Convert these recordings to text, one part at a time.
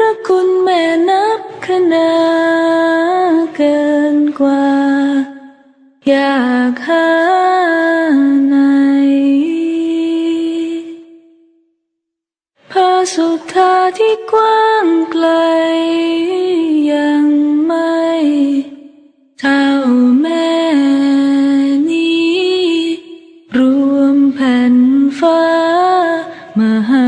ระคุณแม่นับขนาเกินกว่า อยากหาไหนพระสุธาที่กว้างไกล ยังไม่เท่าแม่นี้ รวมแผ่นฟ้ามหา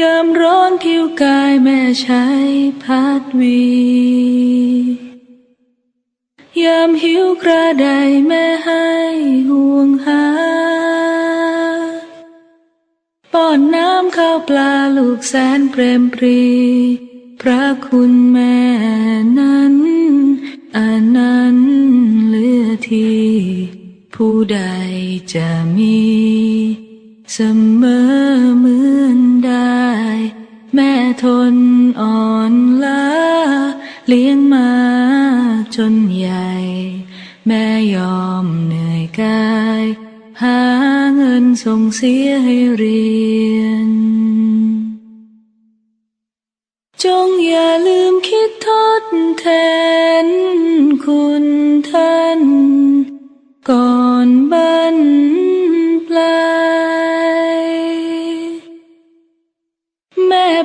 ยามร้อนผิวกายแม่ใช้พัดวี ยามหิวกระไดแม่ให้ห่วงหา ป้อนน้ำข้าวปลาลูกแสนเปรมปรี พระคุณแม่นั้นอันนั้นเลือที่ผู้ใดจะมี เสมอเมื่ ทนอ่อนล้าเลี้ยงมาจนใหญ่ แม่ยอมเหนื่อยกาย หาเงินส่งเสียให้เรียน จงอย่าลืมคิดทดแทนคุณท่าน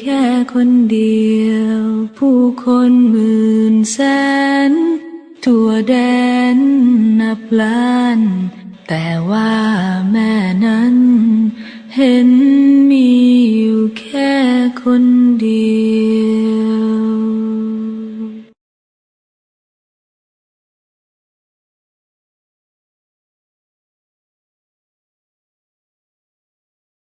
แค่คนเดียว ผู้คนหมื่นแสน ทั่วแดนนับล้าน แต่ว่าแม่นั้น เห็นมีอยู่แค่คนเดียว